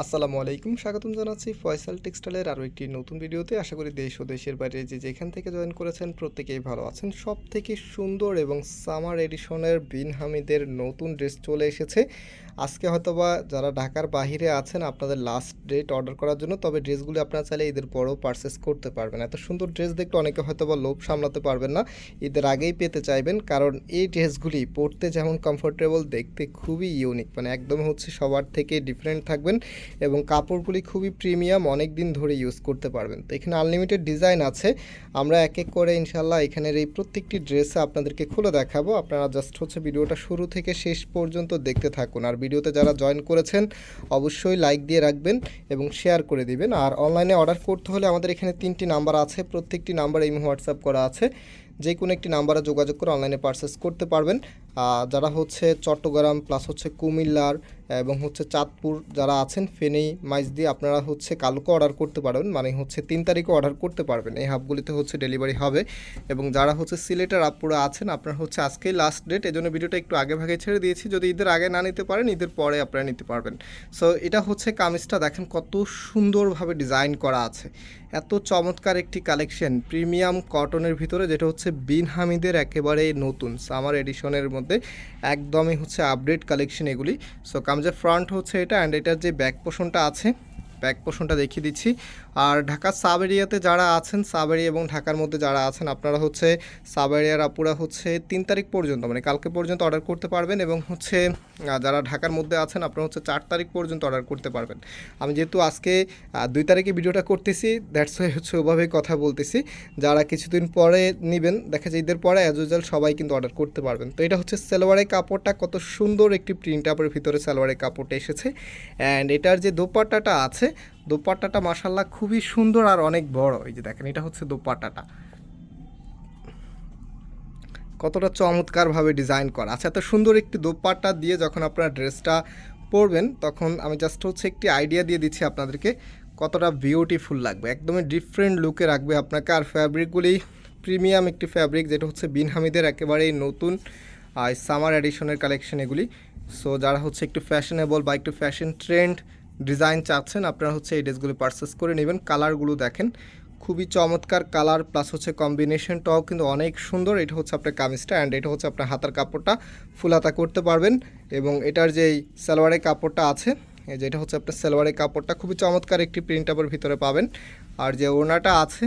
আসসালামু আলাইকুম, স্বাগতম জানাচ্ছি ফয়সাল টেক্সটাইলের আরও একটি নতুন ভিডিওতে। আশা করি দেশ ও দেশের বাইরে যে যেখান থেকে জয়েন করেছেন প্রত্যেকেই ভালো আছেন। সব থেকে সুন্দর এবং সামার এডিশনের বিন হামিদের নতুন ড্রেস চলে এসেছে। আজকে হয়তোবা যারা ঢাকার বাহিরে আছেন, আপনাদের লাস্ট ডেট অর্ডার করার জন্য, তবে ড্রেসগুলি আপনারা চাইলে ঈদের পরেও পারচেস করতে পারবেন। এত সুন্দর ড্রেস দেখলে অনেকে হয়তোবা লোভ সামলাতে পারবেন না, ঈদের আগেই পেতে চাইবেন, কারণ এই ড্রেসগুলি পরতে যেমন কমফোর্টেবল দেখতে খুবই ইউনিক মানে একদম হচ্ছে সবার থেকে ডিফারেন্ট থাকবেন এবং কাপড়গুলি খুবই প্রিমিয়াম অনেক দিন ধরে ইউজ করতে পারবেন। তো এখানে আনলিমিটেড ডিজাইন আছে, আমরা এক এক করে ইনশাল্লাহ এখানের এই প্রত্যেকটি ড্রেসে আপনাদেরকে খুলে দেখাবো, আপনারা জাস্ট হচ্ছে ভিডিওটা শুরু থেকে শেষ পর্যন্ত দেখতে থাকুন। আর ভিডিওতে যারা জয়েন করেছেন, অবশ্যই লাইক দিয়ে রাখবেন এবং শেয়ার করে দিবেন। আর অনলাইনে অর্ডার করতে হলে আমাদের এখানে তিনটি নাম্বার আছে, প্রত্যেকটি নাম্বার এই হোয়াটসঅ্যাপ করা আছে। যে কোনো একটি নাম্বারে যোগাযোগ করে অনলাইনে পারচেস করতে পারবেন। যারা হচ্ছে চট্টগ্রাম প্লাস হচ্ছে কুমিল্লার এবং হচ্ছে চাঁদপুর যারা আছেন, ফেনী, মাইজ দিয়ে আপনারা হচ্ছে কালকে অর্ডার করতে পারবেন। মানে হচ্ছে তিন তারিখে অর্ডার করতে পারবেন। এই হাবগুলিতে হচ্ছে ডেলিভারি হবে এবং যারা হচ্ছে সিলেটের আপুরা আছেন, আপনার হচ্ছে আজকেই লাস্ট ডেট এই জন্য ভিডিওটা একটু আগে ভাগে ছেড়ে দিয়েছি। যদি ঈদের আগে না নিতে পারেন, ঈদের পরে আপনারা নিতে পারবেন। সো এটা হচ্ছে কামিজটা, দেখেন কত সুন্দরভাবে ডিজাইন করা আছে। এত চমৎকার একটি কালেকশন, প্রিমিয়াম কটনের ভিতরে, যেটা হচ্ছে বিন হামিদের একেবারে নতুন সামার এডিশনের মধ্যে একদমই হচ্ছে আপডেট কালেকশন এগুলি। সো কামজা ফ্রন্ট হচ্ছে এটা অ্যান্ড এটার যে ব্যাক পোষণটা আছে ব্যাক পোষণটা দেখিয়ে দিচ্ছি। আর ঢাকা সাব এরিয়াতে যারা আছেন সাব এরিয়া এবং ঢাকার মধ্যে যারা আছেন, আপনারা হচ্ছে সাব এরিয়ার আপুরা হচ্ছে তিন তারিখ পর্যন্ত মানে কালকে পর্যন্ত অর্ডার করতে পারবেন এবং হচ্ছে যারা ঢাকার মধ্যে আছেন, আপনারা হচ্ছে চার তারিখ পর্যন্ত অর্ডার করতে পারবেন। আমি যেহেতু আজকে দুই তারিখে ভিডিওটা করতেছি দ্যাটস ওয়াই হচ্ছে ওভাবেই কথা বলতেছি। যারা কিছুদিন পরে নেবেন, দেখা যায় ঈদের পরে অ্যাজ ইউজুয়াল সবাই কিন্তু অর্ডার করতে পারবেন। তো এটা হচ্ছে সালোয়ারের কাপড়টা, কত সুন্দর একটি প্রিন্ট আপের ভিতরে সালোয়ারের কাপড়টা এসেছে। অ্যান্ড এটার যে দোপাট্টাটা আছে দোপাট্টাটা মাসাল্লাহ খুবই সুন্দর আর অনেক বড়। এই যে দেখেন, এটা হচ্ছে দোপাট্টাটা। কতটা চমৎকারভাবে ডিজাইন করা। আচ্ছা এত সুন্দর একটি দোপাট্টা দিয়ে যখন আপনারা ড্রেসটা পরবেন, তখন আমি জাস্ট হচ্ছে একটি আইডিয়া দিয়ে দিচ্ছি আপনাদেরকে, কতটা বিউটিফুল লাগবে। একদমই ডিফারেন্ট লুকে রাখবে আপনাকে। আর ফ্যাব্রিকগুলি প্রিমিয়াম একটি ফ্যাব্রিক যেটা হচ্ছে বিন হামিদের একেবারেই নতুন সামার এডিশনের কালেকশন এগুলি সো যারা হচ্ছে একটু ফ্যাশনেবল বা একটু ফ্যাশন ট্রেন্ড ডিজাইন চাচ্ছেন, আপনারা হচ্ছে এই ড্রেসগুলো পারচেস করে নেবেন। কালারগুলো দেখেন, খুবই চমৎকার কালার প্লাস হচ্ছে কম্বিনেশনটাও কিন্তু অনেক সুন্দর। এটা হচ্ছে আপনার কামিজটা অ্যান্ড এটা হচ্ছে আপনার হাতার কাপড়টা ফুল হাতা করতে পারবেন। এবং এটার যেই সালোয়ারের কাপড়টা আছে, এই যে এটা হচ্ছে আপনার সালোয়ারের কাপড়টা, খুবই চমৎকার একটি প্রিন্ট আবার ভিতরে পাবেন। আর যে ওড়নাটা আছে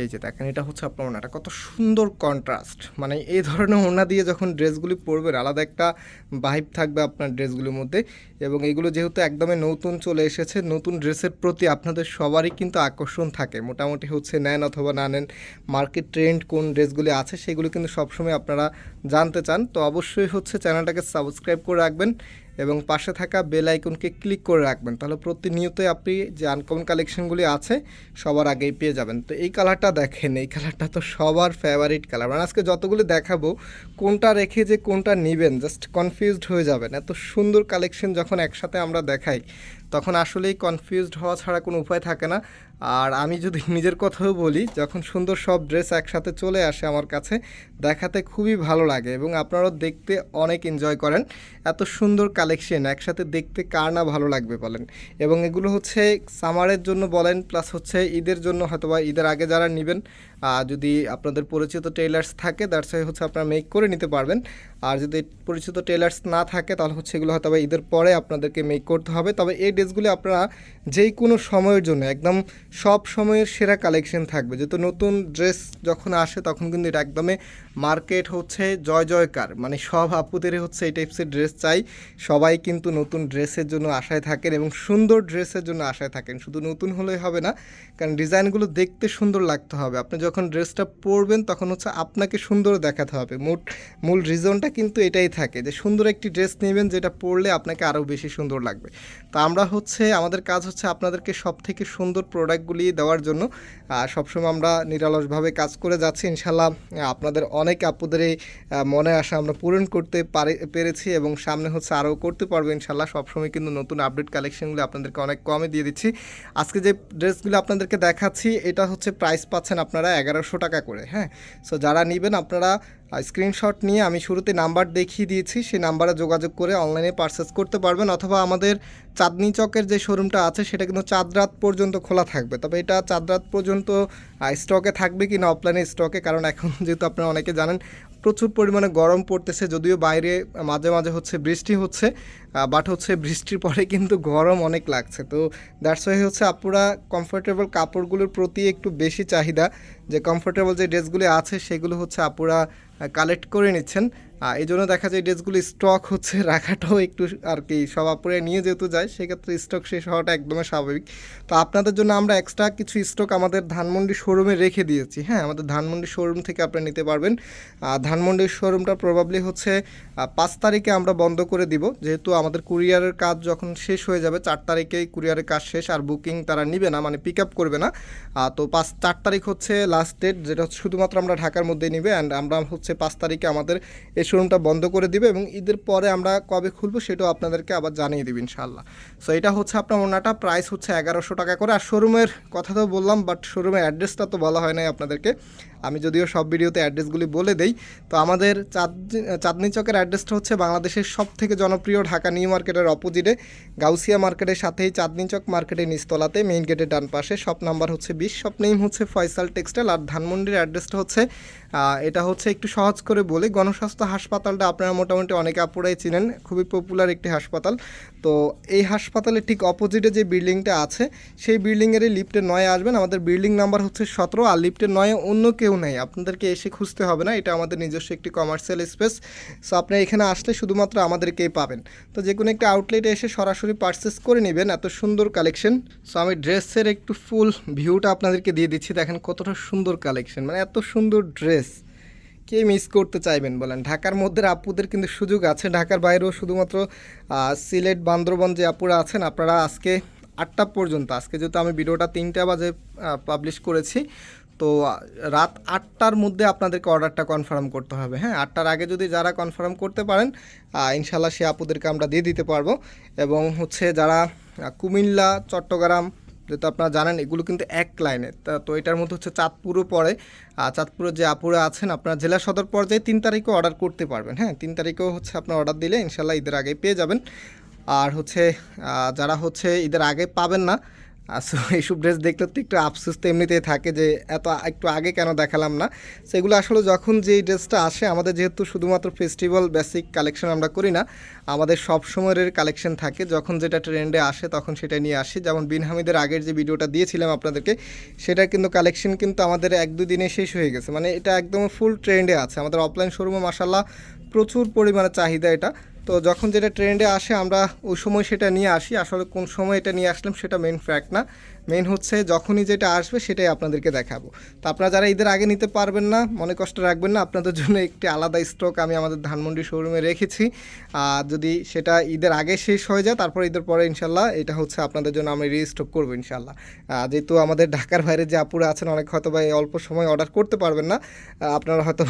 এই যে দেখেন, এটা হচ্ছে আপনার ওড়নাটা কত সুন্দর কন্ট্রাস্ট মানে এই ধরনের ওড়না দিয়ে যখন ড্রেসগুলি পরবেন, আলাদা একটা ভাইব থাকবে আপনার ড্রেসগুলির মধ্যে। এবং এগুলো যেহেতু একদমই নতুন চলে এসেছে, নতুন ড্রেসের প্রতি আপনাদের সবারই কিন্তু আকর্ষণ থাকে। মোটামুটি হচ্ছে নেন অথবা না নেন মার্কেট ট্রেন্ড কোন ড্রেসগুলি আছে, সেগুলো কিন্তু সবসময় আপনারা জানতে চান। তো অবশ্যই হচ্ছে চ্যানেলটাকে সাবস্ক্রাইব করে রাখবেন। এবং পাশে থাকা বেল আইকনকে ক্লিক করে রাখবেন। তাহলে প্রতিনিয়তই আপনি যে আনকমন কালেকশনগুলি আছে, সবার আগেই পেয়ে যাবেন। তো এই কালারটা দেখেন, এই কালারটা তো সবার ফেভারিট কালার মানে আজকে যতগুলো দেখাবো, কোনটা রেখে যে কোনটা নেবেন জাস্ট কনফিউজড হয়ে যাবেন। এত সুন্দর কালেকশন যখন একসাথে আমরা দেখাই তখন আসলেই কনফিউজড হওয়া ছাড়া কোনো উপায় থাকে না। আর আমি যদি নিজের কথাও বলি, যখন সুন্দর সব ড্রেস একসাথে চলে আসে আমার কাছে, দেখাতে খুবই ভালো লাগে এবং আপনারাও দেখতে অনেক এনজয় করেন। এত সুন্দর কালেকশন একসাথে দেখতে কার না ভালো লাগবে বলেন। এবং এগুলো হচ্ছে সামারের জন্য বলেন প্লাস হচ্ছে ঈদের জন্য হয়তোবা ঈদের আগে যারা নেবেন যদি আপনাদের পরিচিত টেইলার্স থাকে দ্যাটস হচ্ছে আপনারা মেক করে নিতে পারবেন। আর যদি পরিচিত টেলার্স না থাকে, তাহলে হচ্ছে এগুলো হয়তো ঈদের পরে আপনাদেরকে মেক করতে হবে। তবে এই ড্রেসগুলি আপনারা যেই কোনো সময়ের জন্য, একদম সব সময়ের সেরা কালেকশন থাকবে। যেহেতু নতুন ড্রেস যখন আসে, তখন কিন্তু এটা একদমই মার্কেট হচ্ছে জয় জয়কার। মানে সব আপুদেরই হচ্ছে এই টাইপসের ড্রেস চাই। সবাই কিন্তু নতুন ড্রেসের জন্য আশায় থাকেন এবং সুন্দর ড্রেসের জন্য আশায় থাকেন। শুধু নতুন হলেই হবে না, কারণ ডিজাইনগুলো দেখতে সুন্দর লাগতে হবে। আপনি যখন ড্রেসটা পরবেন, তখন হচ্ছে আপনাকে সুন্দর দেখাতে হবে। মোট, মূল রিজনটা কিন্তু এটাই থাকে যে সুন্দর একটি ড্রেস নেবেন যেটা পরলে আপনাকে আরও বেশি সুন্দর লাগবে। তো আমরা হচ্ছে, আমাদের কাজ হচ্ছে আপনাদেরকে সব থেকে সুন্দর প্রোডাক্টগুলি দেওয়ার জন্য সবসময় আমরা নিরালসভাবে কাজ করে যাচ্ছি। ইনশাল্লাহ আপনাদের অনেক আপুদের মনে আসা আমরা পূরণ করতে পারে, পেরেছি এবং সামনে হচ্ছে আরও করতে পারব ইনশাল্লাহ। সবসময় কিন্তু নতুন আপডেট কালেকশনগুলো আপনাদেরকে অনেক কমে দিয়ে দিচ্ছি। আজকে যে ড্রেসগুলো আপনাদেরকে দেখাচ্ছি, এটা হচ্ছে প্রাইস পাচ্ছেন আপনারা এগারোশো টাকা করে হ্যাঁ? সো যারা নেবেন আপনারা স্ক্রিনশট নিয়ে আমি শুরুতে নাম্বার দেখিয়ে দিয়েছি, সেই নাম্বারে যোগাযোগ করে অনলাইনে পারচেস করতে পারবেন অথবা আমাদের চাঁদনি চকের যে শোরুমটা আছে, সেটা কিন্তু চাঁদ রাত পর্যন্ত খোলা থাকবে। তবে এটা চাঁদ রাত পর্যন্ত স্টকে থাকবে কি না অফলাইনে স্টকে কারণ এখন যেহেতু আপনারা অনেকে জানেন প্রচুর পরিমাণে গরম পড়তেছে, যদিও বাইরে মাঝে মাঝে হচ্ছে বৃষ্টি হচ্ছে বাট হচ্ছে বৃষ্টির পরে কিন্তু গরম অনেক লাগছে। তো দ্যাটস ওয়াই হচ্ছে আপুরা কমফোর্টেবল কাপড়গুলোর প্রতি একটু বেশি চাহিদা, যে কমফোর্টেবল যে ড্রেসগুলি আছে সেগুলো হচ্ছে আপুরা কালেক্ট করে নিচ্ছেন। এই জন্য দেখা যায় ড্রেসগুলো স্টক হচ্ছে, রাখাটাও একটু আর কি সব আপুরে নিয়ে যেহেতু যায়, সেক্ষেত্রে স্টক শেষ হওয়াটা একদমই স্বাভাবিক। তো আপনাদের জন্য আমরা এক্সট্রা কিছু স্টক আমাদের ধানমন্ডি শোরুমে রেখে দিয়েছি। হ্যাঁ আমাদের ধানমন্ডি শোরুম থেকে আপনারা নিতে পারবেন। ধানমন্ডির শোরুমটা প্রবাবলি হচ্ছে পাঁচ তারিখে আমরা বন্ধ করে দিব। যেহেতু আমাদের কুরিয়ারের কাজ যখন শেষ হয়ে যাবে, চার তারিখেই কুরিয়ারের কাজ শেষ আর বুকিং তারা নিবে না মানে পিক আপ করবে না। তো পাঁচ, চার তারিখ হচ্ছে লাস্ট ডেট যেটা শুধুমাত্র আমরা ঢাকার মধ্যেই নিবে। অ্যান্ড আমরা হচ্ছে পাঁচ তারিখে আমাদের এই শোরুমটা বন্ধ করে দিবে এবং ঈদের পরে আমরা কবে খুলবো সেটাও আপনাদেরকে আবার জানিয়ে দেবো ইনশাল্লাহ সো এটা হচ্ছে আপনার ওনাটা প্রাইস হচ্ছে এগারোশো টাকা করে। আর শোরুমের কথা তো বললাম বাট শোরুমের অ্যাড্রেসটা তো বলা হয় নাই আপনাদেরকে। আমি যদিও সব ভিডিওতে অ্যাড্রেসগুলি বলে দেই, তো আমাদের চাঁদ, চাঁদনি চকের অ্যাড্রেসটা হচ্ছে বাংলাদেশের সব থেকে জনপ্রিয় ঢাকা নিউ মার্কেটের অপোজিটে। গাউসিয়া মার্কেটের সাথেই চাঁদনি চক মার্কেটের নিচতলাতে, মেইন গেটের ডান পাশে। শপ নাম্বার হচ্ছে বিশ, শপ নেম হচ্ছে ফয়সাল টেক্সটাইল। আর ধানমন্ডির অ্যাড্রেসটা হচ্ছে এটা হচ্ছে একটু সহজ করে বলি, গণস্বাস্থ্য হাসপাতালটা আপনারা মোটামুটি অনেকে আপুরাই চিনেন, খুবই পপুলার একটি হাসপাতাল। তো এই হাসপাতালের ঠিক অপোজিটে যে বিল্ডিংটা আছে, সেই বিল্ডিংয়েরই লিফটে নয়ে আসবেন। আমাদের বিল্ডিং নাম্বার হচ্ছে সতেরো, আর লিফটের নয়ে অন্য কেউ নেই। আপনাদেরকে এসে খুঁজতে হবে না, এটা আমাদের নিজস্ব একটি কমার্শিয়াল স্পেস সো আপনি এখানে আসলে শুধুমাত্র আমাদেরকেই পাবেন। তো যে কোনো একটা আউটলেটে এসে সরাসরি পারচেস করে নেবেন, এত সুন্দর কালেকশন সো আমি ড্রেসের একটু ফুল ভিউটা আপনাদেরকে দিয়ে দিচ্ছি। দেখেন কতটা সুন্দর কালেকশন মানে এত সুন্দর ড্রেস কে মিস করতে চাইবেন বলেন? ঢাকার মধ্যে আপুদের কিন্তু সুযোগ আছে। ঢাকার বাইরেও শুধুমাত্র সিলেট, বান্দরবন যে আপুরা আছেন, আপনারা আজকে আটটা পর্যন্ত, আজকে যেহেতু আমি ভিডিওটা তিনটা বাজে পাবলিশ করেছি তো, রাত আটটার মধ্যে আপনাদেরকে অর্ডারটা কনফার্ম করতে হবে। হ্যাঁ আটটার আগে যদি যারা কনফার্ম করতে পারেন ইনশাল্লাহ সে আপুদেরকে আমরা দিয়ে দিতে পারব। এবং হচ্ছে যারা কুমিল্লা, চট্টগ্রাম, যেহেতু আপনারা জানেন, এগুলো কিন্তু এক লাইনে তা, তো এটার মধ্যে হচ্ছে চাঁদপুরও পড়ে। আর চাঁদপুরের যে আপুরা আছেন, আপনারা জেলা সদর পর্যায়ে তিন তারিখে অর্ডার করতে পারবেন। হ্যাঁ তিন তারিখেও হচ্ছে আপনার অর্ডার দিলে ইনশাল্লাহ ঈদের আগে পেয়ে যাবেন। আর হচ্ছে যারা হচ্ছে ঈদের আগে পাবেন না সো এইসব ড্রেস দেখলে তো একটু আফসোস তো এমনিতেই থাকে যে এত একটু আগে কেন দেখালাম না। সেগুলো আসলে যখন যে ড্রেসটা আসে, আমাদের যেহেতু শুধুমাত্র ফেস্টিভ্যাল বেসিক কালেকশন আমরা করি না, আমাদের সব সময়ের কালেকশন থাকে। যখন যেটা ট্রেন্ডে আসে, তখন সেটা নিয়ে আসি। যেমন বিন হামিদের আগের যে ভিডিওটা দিয়েছিলাম আপনাদেরকে, সেটার কিন্তু কালেকশন কিন্তু আমাদের এক দুই দিনে শেষ হয়ে গেছে। মানে এটা একদম ফুল ট্রেন্ডে আছে। আমাদের অফলাইন শোরুমে মাসাল্লাহ প্রচুর পরিমাণে চাহিদা এটা। তো যখন যেটা ট্রেন্ডে আসে, আমরা ওই সময় সেটা নিয়ে আসি। আসলে কোন সময় এটা নিয়ে আসলাম, সেটা মেন ফ্যাক্ট না। মেন হচ্ছে যখনই যেটা আসবে সেটাই আপনাদেরকে দেখাবো। তো আপনারা যারা ঈদের আগে নিতে পারবেন না, মনে কষ্ট রাখবেন না, আপনাদের জন্য একটি আলাদা স্টক আমি আমাদের ধানমন্ডি শোরুমে রেখেছি। আর যদি সেটা ঈদের আগে শেষ হয়ে যায়, তারপর ঈদের পরে ইনশাল্লাহ এটা হচ্ছে আপনাদের জন্য আমি রিস্টক করব ইনশাল্লাহ। যেহেতু আমাদের ঢাকার বাইরে যে আপুরা আছেন, অনেক হয়তো বা অল্প সময় অর্ডার করতে পারবেন না আপনারা হয়তো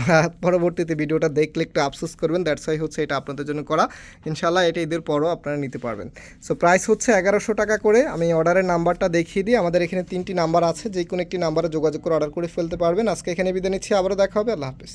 পরবর্তীতে ভিডিওটা দেখলে একটু আফসোস করবেন দ্যাটস ওয়াই হচ্ছে এটা আপনাদের জন্য করা। ইনশাল্লাহ এটা ঈদের পরও আপনারা নিতে পারবেন। সো প্রাইস হচ্ছে এগারোশো টাকা করে, আমি অর্ডারের নাম্বারটা দেখিয়ে দিই আমাদের এখানে তিনটি নাম্বার আছে যে কোনো একটি নাম্বারে যোগাযোগ করে অর্ডার করে ফেলতে পারবেন। আজকে এখানে বিদায় নিচ্ছি, আবারও দেখা হবে, আল্লাহ হাফিজ।